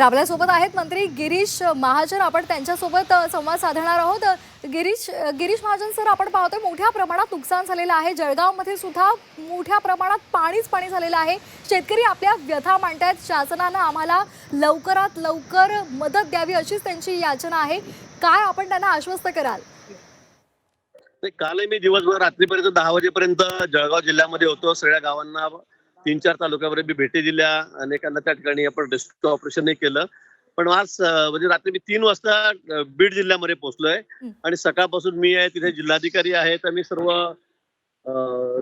तर आपल्यासोबत आहेत मंत्री गिरीश महाजन. आपण त्यांच्यासोबत संवाद साधणार आहोत. गिरीश गिरीश महाजन सर आपण पाहतोय मोठ्या प्रमाणात नुकसान झालेलं आहे. जळगावमध्ये सुद्धा मोठ्या प्रमाणात पाणीच पाणी झालेलं आहे. शेतकरी आपल्या व्यथा मांडतायत. शासनानं आम्हाला लवकरात लवकर मदत द्यावी अशीच त्यांची याचना आहे. काय आपण त्यांना आश्वस्त कराल? काल मी दिवसभर रात्रीपर्यंत दहा वाजेपर्यंत जळगाव जिल्ह्यामध्ये होतो. सगळ्या गावांना तीन चार तालुक्यामध्ये मी भेटी दिल्या. अनेकांना त्या ठिकाणी आपण रेस्क्यू ऑपरेशनही केलं. पण आज म्हणजे रात्री मी तीन वाजता बीड जिल्ह्यामध्ये पोहोचलोय. आणि सकाळपासून मी आहे तिथे जिल्हाधिकारी आहेत. आम्ही सर्व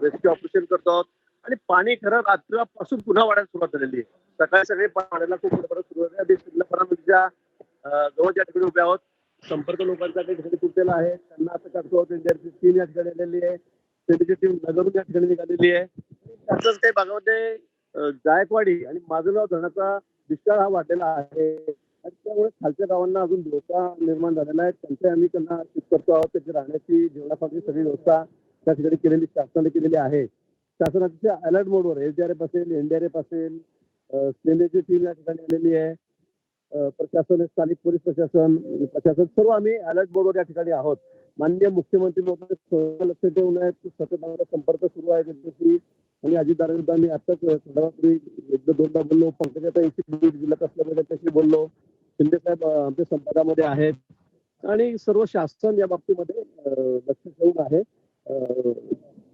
रेस्क्यू ऑपरेशन करतो आहोत. आणि पाणी खरं रात्रीपासून पुन्हा वाढायला सुरुवात झालेली आहे. सकाळी सगळे पाण्याला खूप सुरुवात आहे आधी जिल्हा अं, जवळच्या ठिकाणी उभे आहोत संपर्क लोकांचा काही ठिकाणी तुटलेला आहे. त्यांना असं करतो त्यांची टीम या ठिकाणी आलेली आहे. सेनेची टीम नगरून या ठिकाणी निघालेली आहे. त्यातच काही भागामध्ये जायकवाडी आणि माजलगाव धरणाचा दुष्काळ हा वाढलेला आहे. आणि त्यामुळे खालच्या गावांना अजून धोका निर्माण झालेला आहे त्यांच्या आम्ही त्यांना शिफ्ट करतो आहोत. त्यांची राहण्याची जेवणासाठी सगळी व्यवस्था त्या ठिकाणी केलेली शासनाने केलेली आहे. शासनाच्या अलर्ट मोडवर एसडीआरएफ असेल एनडीआरएफ असेल सेनेची टीम या ठिकाणी आलेली आहे. प्रशासन स्थानिक पोलीस प्रशासन प्रशासन सर्व आम्ही अलर्ट बोर्डवर या ठिकाणी आहोत. माननीय मुख्यमंत्री महोदय लक्ष ठेवून आहेत. सतत संपर्क सुरू आहे. त्यांच्याशी आणि अजितदारांना मी आताच थोड्या एकदा दोनदा बोललो. पंकजाताईशी बीड जिल्ह्यात असल्यामुळे त्याच्याशी बोललो. शिंदे साहेब आमच्या संपर्कामध्ये आहेत. आणि सर्व शासन या बाबतीमध्ये लक्ष ठेवून आहे.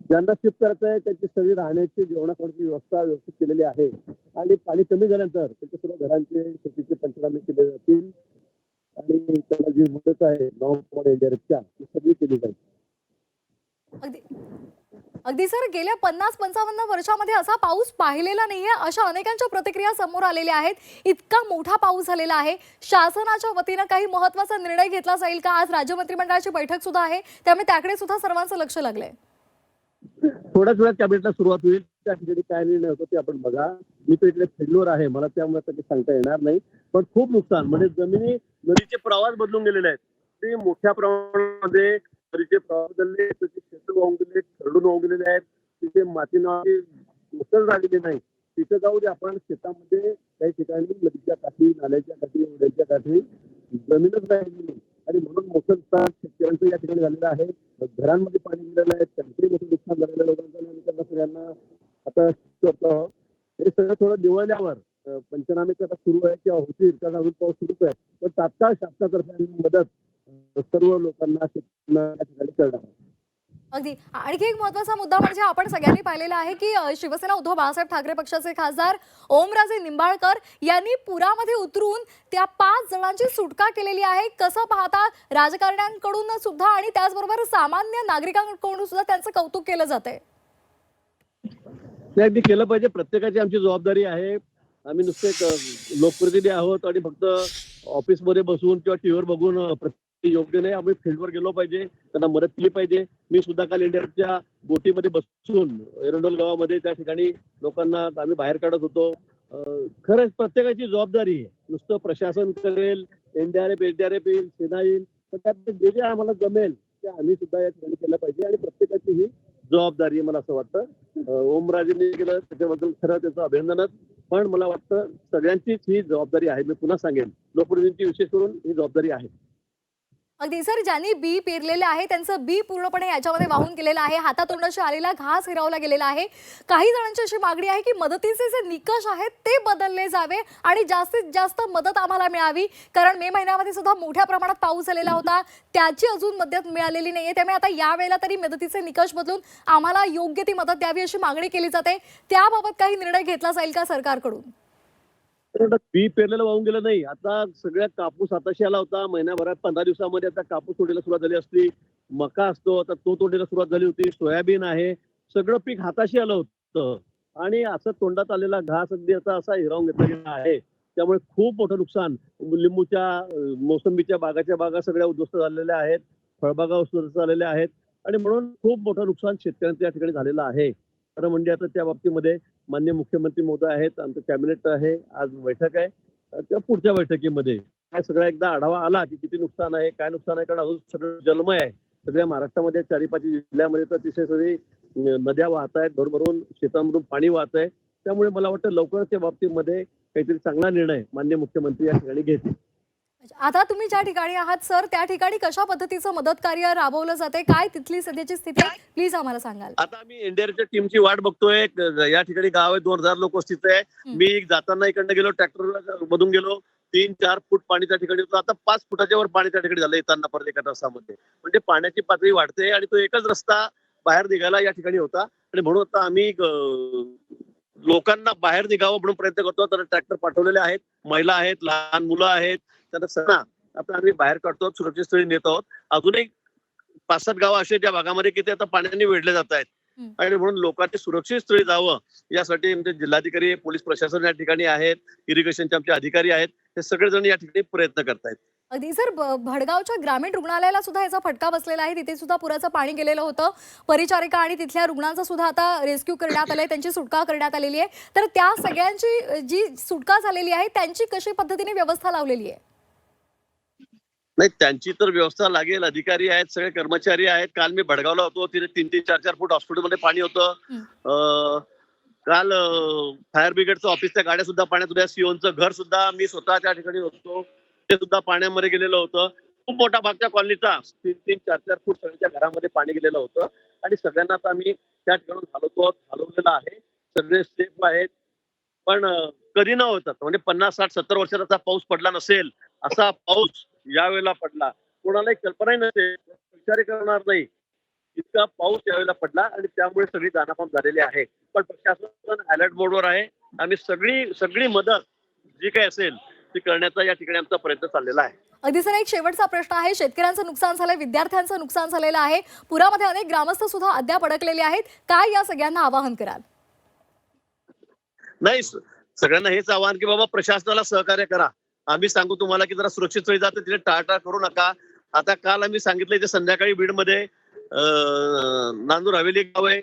ज्यांना शिफ्ट करायचं आहे त्यांची सगळी राहण्याची जेवणाखाण्याची व्यवस्था व्यवस्थित केलेली आहे. आणि पाणी कमी झाल्यानंतर त्यांच्या सर्व घरांचे शेतीचे पंचनामे केले जातील. आणि त्याला जी मदत आहे नॉन एनडीआरएफच्या ती सगळी केली जाईल. अगदी सर गेल्या पन्नास पंचावन्न वर्षामध्ये असा पाऊस पाहिलेला नाहीये. अशा अनेकांच्या प्रतिक्रिया समोर आलेल्या आहेत. इतका मोठा पाऊस झालेला आहे. शासनाच्या वतीनं काही महत्त्वाचा निर्णय घेतला जाईल का? आज राज्य मंत्रिमंडळाची बैठक सुद्धा आहे. त्यामुळे त्याकडे सुद्धा सर्वांचं लक्ष लागलंय. थोड्याच वेळात कॅबिनेटला सुरुवात होईल. त्या ठिकाणी काय निर्णय होतो ते आपण बघा. मी तर इकडे फिल्डवर आहे. मला त्यामुळे आता सांगता येणार नाही. पण खूप नुकसान. म्हणजे जमिनी नदीचे प्रवास बदलून गेलेले आहेत. ते मोठ्या प्रमाणामध्ये नदीचे प्रवास बदलले त्याचे क्षेत्र वाहून गेले खरडून वाहून गेलेले आहेत तिथे माती नावाची मुसल झालेली नाही. तिथे जाऊ दे आपण शेतामध्ये काही ठिकाणी नदीच्या काठी नाल्याच्या काठी ओढ्याच्या काठी जमीनच राहिली नाही आणि म्हणून मोठं नुकसान शेतकऱ्यांचं या ठिकाणी झालेलं आहे. घरांमध्ये पाणी गेलेलं आहे त्यांचंही मोठं नुकसान झालेलं आहे लोकांचं आणि त्यांना सगळ्यांना आता करतो हे सगळं थोडं दिवाळल्यावर पंचनामे आता सुरू आहे किंवा होतील कारण अजून पाऊस सुरूच आहे. पण तात्काळ शासनातर्फे मदत सर्व लोकांना शेतकऱ्यांना या ठिकाणी करणार आहोत. अगदी. आणखी एक महत्त्वाचा मुद्दा म्हणजे आपण सगळ्यांनी पाहिलेला आहे की अ, शिवसेना उद्धव बाळासाहेब ठाकरे पक्षाचे खासदार ओमराजे निंबाळकर यांनी पुरामध्ये उतरून त्या पाच जणांची सुटका केलेली आहे. कसं पाहता राजकारण्यांकडून सुद्धा आणि त्याचबरोबर सामान्य नागरिकांकडून सुद्धा त्यांचं कौतुक केलं जात आहे ते अगदी केलं पाहिजे. प्रत्येकाची आमची जबाबदारी आहे. आम्ही नुसते एक, अं, लोकप्रतिनिधी आहोत आणि फक्त ऑफिसमध्ये बसून किंवा टीव्हीवर बघून अं, प्रत्येक योग्य नाही आम्ही फील्डवर गेलो पाहिजे त्यांना मदत केली पाहिजे. मी सुद्धा काल इंडियाच्या बोटीमध्ये बसून एरंडोल गावामध्ये त्या ठिकाणी लोकांना आम्ही बाहेर काढत होतो. खरंच प्रत्येकाची जबाबदारी आहे. नुसतं प्रशासन करेल एनडीआरएफ एचडीआरएफ येईल सेना येईल पण त्यात जे जे आम्हाला जमेल ते आम्ही सुद्धा या ठिकाणी केलं पाहिजे आणि प्रत्येकाची ही जबाबदारी आहे मला असं वाटतं. ओमराजेंनी केलं त्याच्याबद्दल खरं त्याचं अभिनंदनच. पण मला वाटतं सगळ्यांचीच ही जबाबदारी आहे मी पुन्हा सांगेन. लोकप्रतिनिधींची विशेष करून ही जबाबदारी आहे. अगदी सर ज्यांनी बी पेरलेलं आहे त्यांचं बी पूर्णपणे याच्यामध्ये वाहून गेलेलं आहे. हातातोंडाशी आलेला घास हिरावला गेलेला आहे. काही जणांची अशी मागणी आहे की मदतीचे जे निकष आहेत ते बदलले जावे आणि जास्तीत जास्त मदत आम्हाला मिळावी. कारण मे महिन्यामध्ये सुद्धा मोठ्या प्रमाणात पाऊस झालेला होता. त्याची अजून मदत मिळालेली नाहीये. त्यामुळे आता यावेळेला तरी मदतीचे निकष बदलून आम्हाला योग्य ती मदत द्यावी अशी मागणी केली जाते. त्याबाबत काही निर्णय घेतला जाईल का सरकारकडून? बी पेरलेलं वाहून गेलं नाही. आता सगळ्या कापूस हाताशी आला होता. महिन्याभरात पंधरा दिवसामध्ये आता कापूस तोडीला सुरुवात झाली असती. मका असतो आता तो तोडीला सुरुवात झाली होती. सोयाबीन आहे. सगळं पीक हाताशी आलं होतं. आणि असं तोंडात आलेला घास अगदी आता असा हिरावून घेतला गेला आहे. त्यामुळे खूप मोठं नुकसान. लिंबूच्या मोसंबीच्या बागाच्या बागा सगळ्या उद्ध्वस्त झालेल्या आहेत. फळबागा उद्ध्वस्त झालेल्या आहेत. आणि म्हणून खूप मोठं नुकसान शेतकऱ्यांचं या ठिकाणी झालेलं आहे. खरं म्हणजे आता त्या बाबतीमध्ये मान्य मुख्यमंत्री महोदय आहेत आमचं कॅबिनेट आहे आज बैठक आहे. त्या पुढच्या बैठकीमध्ये काय सगळा एकदा आढावा आला की किती नुकसान आहे काय नुकसान आहे कारण अजून सगळं जलमय आहे. सगळ्या महाराष्ट्रामध्ये चारी पाच जिल्ह्यामध्ये तर अतिशय सगळी नद्या वाहत आहेत भरभरून शेतांमधून पाणी वाहत आहे. त्यामुळे मला वाटतं लवकरच त्या बाबतीमध्ये काहीतरी चांगला निर्णय मान्य मुख्यमंत्री या ठिकाणी घेतील. आता तुम्ही ज्या ठिकाणी आहात सर त्या ठिकाणी कशा पद्धतीचं मदत कार्य राबवलं जाते? काय तिथली सध्याची स्थिती प्लीज आम्हाला सांगाल. आता आम्ही एनडीआरच्या टीमची वाट बघतोय. या ठिकाणी गाव आहे दोन हजार लोक स्थित आहे. मी जाताना इकडनं गेलो ट्रॅक्टर मधून गेलो. तीन चार फूट पाणी त्या ठिकाणी होतं. आता पाच फुटाच्या वर पाणी त्या ठिकाणी झालं येताना परत एका तासामध्ये. म्हणजे पाण्याची पातळी वाढते आणि तो एकच रस्ता बाहेर निघायला या ठिकाणी होता. आणि म्हणून आता आम्ही लोकांना बाहेर निघावं म्हणून प्रयत्न करतो. तर ट्रॅक्टर पाठवलेले आहेत. महिला आहेत लहान मुलं आहेत. त्यांना सगळं आता आम्ही बाहेर काढतो सुरक्षित स्थळी नेत आहोत. अजूनही पाच सात गावं आहेत ज्या भागामध्ये की ते आता पाण्याने वेढले जात आहेत. आणि म्हणून लोकांनी सुरक्षित स्थळी जावं. यासाठी आमचे जिल्हाधिकारी पोलीस प्रशासन या ठिकाणी आहेत. इरिगेशनचे आमचे अधिकारी आहेत. हे सगळेजण या ठिकाणी प्रयत्न करतायत. अगदी सर भडगावच्या ग्रामीण रुग्णालयाला सुद्धा याचा फटका बसलेला आहे. तिथे सुद्धा पुराचं पाणी गेलेलं होतं. परिचारिका आणि तिथल्या रुग्णांचा सुद्धा आता रेस्क्यू करण्यात आलंय. त्यांची सुटका करण्यात आलेली आहे. तर त्या सगळ्यांची जी सुटका झालेली आहे त्यांची कशी पद्धतीने व्यवस्था लावलेली आहे? नाही त्यांची तर व्यवस्था लागेल. अधिकारी आहेत सगळे कर्मचारी आहेत. काल मी भडगावला होतो. तिथे तीन तीन चार चार फूट हॉस्पिटलमध्ये पाणी होतं. काल फायर ब्रिगेडचं ऑफिसच्या गाड्या सुद्धा पाण्यात होत्या. सीओनचं घर सुद्धा मी स्वतः त्या ठिकाणी होतो. ते सुद्धा पाण्यामध्ये गेलेलं होतं. खूप मोठा भागच्या कॉलनीचा तीन तीन चार चार फूट सगळ्यांच्या घरामध्ये पाणी गेलेलं होतं. आणि सगळ्यांना आता आम्ही त्या ठिकाणी हलवतो हलवलेलं आहे. सगळे सेफ आहेत. पण कधी न होतात. म्हणजे पन्नास साठ सत्तर वर्षाचा पाऊस पडला नसेल असा पाऊस यावेळेला पडला. कोणालाही कल्पनाही नसेल विचार करणार नाही. इतका पाऊस यावेळेला पडला आणि त्यामुळे सगळी दानापाम झालेली आहे. पण प्रशासन अलर्ट मोडवर आहे. आम्ही सगळी सगळी मदत जी काही असेल ती करण्याचा या ठिकाणी आमचा प्रयत्न चाललेला आहे. अगदी सर एक शेवटचा प्रश्न आहे. शेतकऱ्यांचं नुकसान झालंय विद्यार्थ्यांचं नुकसान झालेलं आहे. पुरामध्ये अनेक ग्रामस्थ सुद्धा अद्याप अडकलेले आहेत. काय या सगळ्यांना आवाहन कराल? नाही सगळ्यांना हेच आवाहन की बाबा प्रशासनाला सहकार्य करा. आम्ही सांगू तुम्हाला की जरा सुरक्षित स्थळी जातं तिथे टाळटाळ करू नका. आता काल आम्ही सांगितलं इथे संध्याकाळी बीडमध्ये नांदूर हवेली गाव आहे.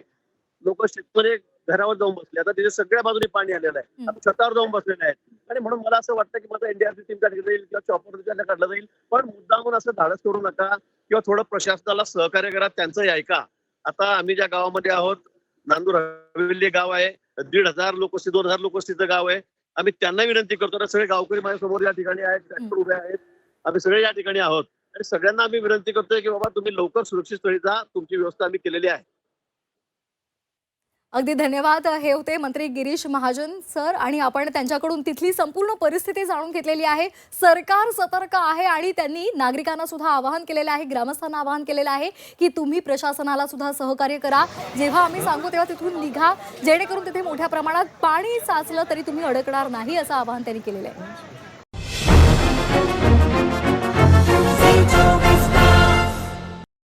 लोक शेतकरी घरावर जाऊन बसले. आता तिथे सगळ्या बाजूने पाणी आलेलं आहे. छतावर जाऊन बसलेले आहेत. आणि म्हणून मला असं वाटतं की माझं एनडीआरसी टीम काढली जाईल किंवा चॉपर त्यांना काढलं जाईल. पण मुद्दामून असं धाडस करू नका किंवा थोडं प्रशासनाला सहकार्य करा त्यांचंही ऐका. आता आम्ही ज्या गावामध्ये आहोत नांदूर हवेली गाव आहे. दीड हजार लोकवस्ती दोन हजार लोकवस्तीचं गाव आहे. आम्ही त्यांना विनंती करतो सगळे गावकरी माझ्यासमोर या ठिकाणी आहेत ट्रॅक्टर उभे आहेत. आम्ही सगळे या ठिकाणी आहोत. आणि सगळ्यांना आम्ही विनंती करतोय की बाबा तुम्ही लवकर सुरक्षित स्थळी जा तुमची व्यवस्था आम्ही केलेली आहे. अगदी धन्यवाद. हे होते मंत्री गिरीश महाजन सर आणि आपण त्यांच्याकडून तिथली संपूर्ण परिस्थिती जाणून घेतलेली आहे. सरकार सतर्क आहे आणि त्यांनी नागरिकांना सुद्धा आवाहन केलेलं आहे ग्रामस्थांना आवाहन केलेलं आहे की तुम्ही प्रशासनाला सुद्धा सहकार्य करा. जेव्हा आम्ही सांगू तेव्हा तिथून निघा. जेणेकरून तिथे मोठ्या प्रमाणात पाणी साचलं तरी तुम्ही अडकणार नाही असं आवाहन त्यांनी केलेलं आहे.